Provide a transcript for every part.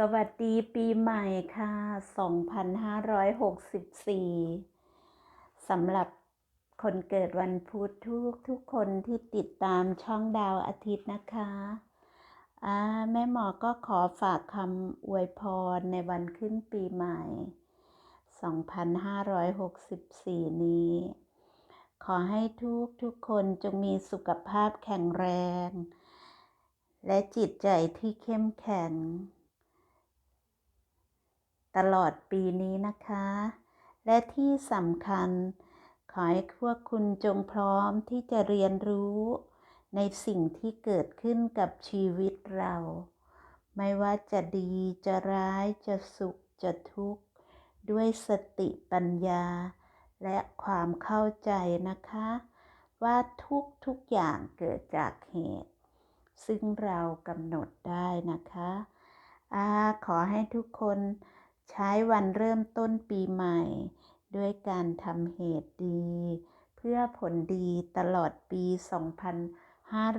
สวัสดีปีใหม่ค่ะ 2564 สำหรับคนเกิดวันพุธทุกทุกคนที่ติดตามช่องดาวอาทิตย์นะคะแม่หมอก็ขอฝากคำอวยพรในวันขึ้นปีใหม่ 2564 นี้ ขอให้ทุกทุกคนจงมีสุขภาพแข็งแรง และจิตใจที่เข้มแข็ง ตลอดปีนี้นะคะ และที่สำคัญ ขอให้พวกคุณจงพร้อมที่จะเรียนรู้ ในสิ่งที่เกิดขึ้นกับชีวิตเรา ไม่ว่าจะดีจะร้ายจะสุขจะทุกข์ ด้วยสติปัญญา และความเข้าใจนะคะ ว่าทุกทุกอย่างเกิดจากเหตุ ซึ่งเรากำหนดได้นะคะอาขอให้ทุกคน ใช้วันเริ่มต้นปีใหม่ ด้วยการทำเหตุดี เพื่อผลดีตลอดปี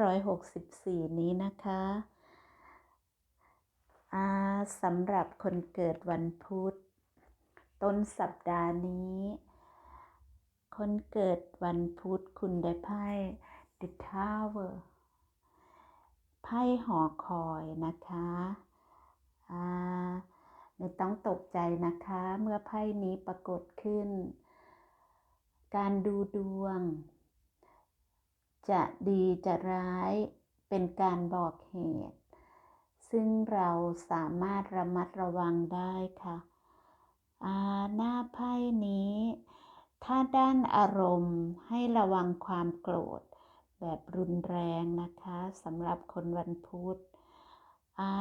2564 นี้นะคะสำหรับคนเกิดวันพุธ ต้นสัปดาห์นี้ คนเกิดวันพุธคุณได้ไพ่ The Tower ไพ่หอคอยนะคะ ไม่ต้องตกใจนะคะ เมื่อไพ่นี้ปรากฏขึ้น การดูดวง จะดีจะร้ายเป็นการบอกเหตุ ซึ่งเราสามารถระมัดระวังได้ค่ะหน้าไพ่นี้ ถ้าด้านอารมณ์ให้ระวังความโกรธ แบบรุนแรงนะคะสำหรับคนวันพุธอา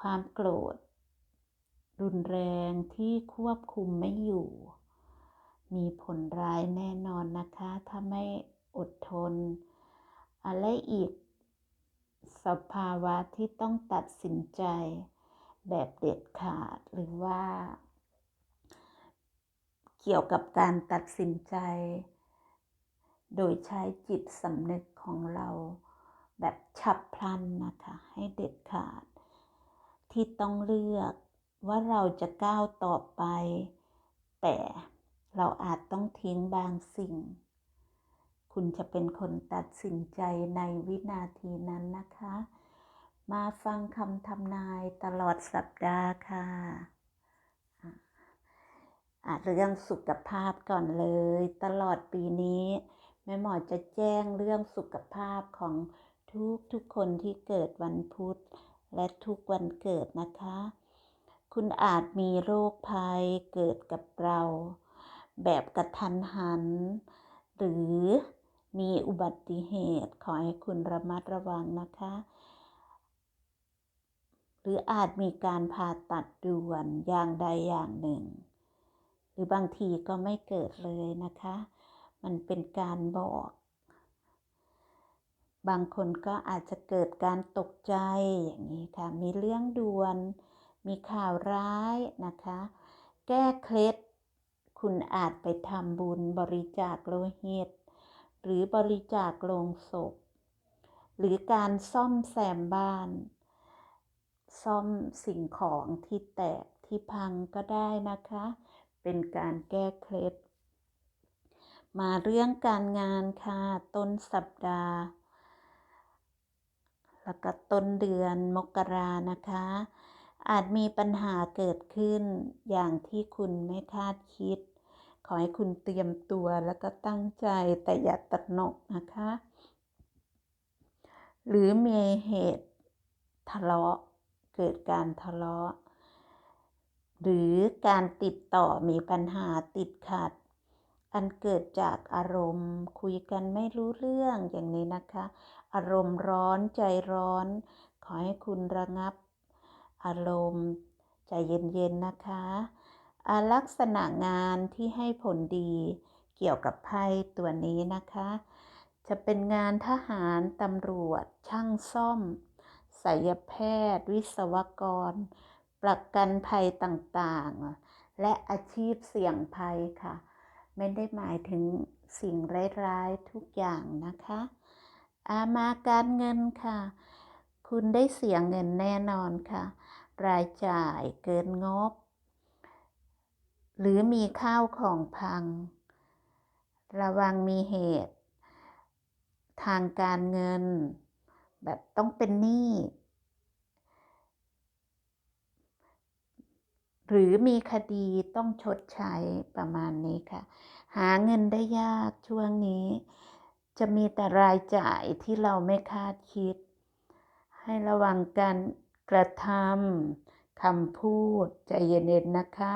ความโกรธ รุนแรงที่ควบคุมไม่อยู่ มีผลร้ายแน่นอนนะคะ ถ้าไม่อดทน อะไรอีก สภาวะที่ต้องตัดสินใจแบบเด็ดขาดหรือว่า เกี่ยวกับการตัดสินใจ โดยใช้จิตสำนึกของเราแบบฉับพลันนะคะ ให้เด็ดขาด ที่ต้องเลือก ว่าเราจะก้าวต่อไป แต่เราอาจต้องทิ้งบางสิ่ง คุณจะเป็นคนตัดสินใจในวินาทีนั้นนะคะ มาฟังคำทำนายตลอดสัปดาห์ค่ะอาจเรื่องสุขภาพก่อนเลย ตลอดปีนี้แม่หมอจะแจ้งเรื่องสุขภาพของทุกทุกคนที่เกิดวันพุธ และทุกวันเกิดนะคะ คุณอาจมีโรคภัยเกิดกับเรา แบบกระทันหัน หรือมีอุบัติเหตุขอให้คุณระมัดระวังนะคะ หรืออาจมีการผ่าตัดด่วนอย่างใดอย่างหนึ่ง หรือบางทีก็ไม่เกิดเลยนะคะ มันเป็นการบอก บางคนก็อาจจะเกิดการตกใจอย่างนี้ค่ะ มีเรื่องด่วน มีข่าวร้ายนะคะ แก้เคล็ด คุณอาจไปทำบุญบริจาคโลหิต หรือบริจาคโลงศพ หรือการซ่อมแซมบ้าน ซ่อมสิ่งของที่แตกที่พังก็ได้นะคะ เป็นการแก้เคล็ด มาเรื่องการงานค่ะต้นสัปดาห์ แล้วก็ต้นเดือนมกรานะคะ อาจมีปัญหาเกิดขึ้นอย่างที่คุณไม่คาดคิด ขอให้คุณเตรียมตัวแล้วก็ตั้งใจแต่อย่าตัดนกนะคะ หรือมีเหตุทะเลาะเกิดการทะเลาะ หรือการติดต่อมีปัญหาติดขัด อันเกิดจากอารมณ์คุยกันไม่รู้เรื่องอย่างนี้นะคะ อารมณ์ร้อนใจร้อน ขอให้คุณระงับ อารมณ์ใจเย็นๆนะคะลักษณะงานที่ให้ผลดีเกี่ยวกับไพ่ตัวนี้นะคะ จะเป็นงานทหารตำรวจ ช่างซ่อมศิลแพทย์ วิศวกร ประกันภัยต่างๆ และอาชีพเสี่ยงภัยค่ะ ไม่ได้หมายถึงสิ่งร้ายๆทุกอย่างนะคะอามาการเงินค่ะ คุณได้เสียเงินแน่นอนค่ะ รายจ่ายเกินงบ หรือมีข้าวของพัง ระวังมีเหตุ ทางการเงิน แบบต้องเป็นหนี้หรือมีคดีต้องชดใช้ประมาณนี้ค่ะ หาเงินได้ยากช่วงนี้ จะมีแต่รายจ่ายที่เราไม่คาดคิด ให้ระวังการ กระทำคำพูดใจเย็นๆนะคะ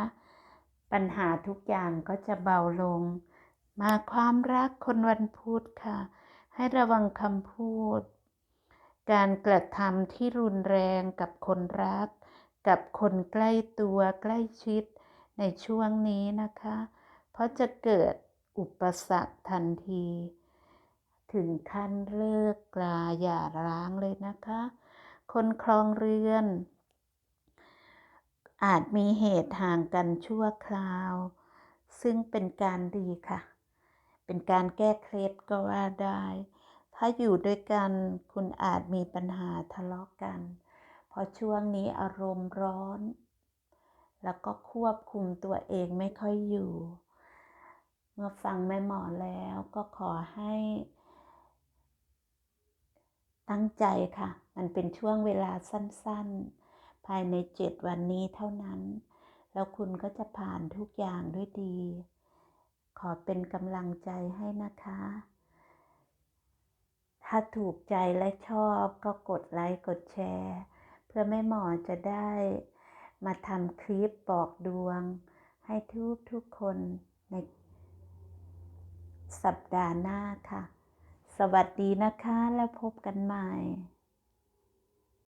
ปัญหาทุกอย่างก็จะเบาลง มาความรักคนวันพุธค่ะ ให้ระวังคำพูด การกระทำที่รุนแรงกับคนรัก กับคนใกล้ตัวใกล้ชิดในช่วงนี้นะคะ เพราะจะเกิดอุปสรรคทันที ถึงขั้นเลิกกลาอย่าร้างเลยนะคะ คนครองเรือน อาจมีเหตุห่างกันชั่วคราว ซึ่งเป็นการดีค่ะ เป็นการแก้เคล็ดก็ว่าได้ ถ้าอยู่ด้วยกันคุณอาจมีปัญหาทะเลาะกัน เพราะช่วงนี้อารมณ์ร้อน แล้วก็ควบคุมตัวเองไม่ค่อยอยู่ เมื่อฟังแม่หมอแล้วก็ขอให้ ตั้งใจค่ะ มันเป็นช่วงเวลาสั้นๆ ภายในเจ็ดวันนี้เท่านั้น แล้วคุณก็จะผ่านทุกอย่างด้วยดี ขอเป็นกำลังใจให้นะคะ ถ้าถูกใจและชอบก็กดไลค์กดแชร์ เพื่อแม่หมอจะได้มาทำคลิปบอกดวง ให้ทุกทุกๆคนในสัปดาห์หน้าค่ะ สวัสดีนะคะแล้วพบกันใหม่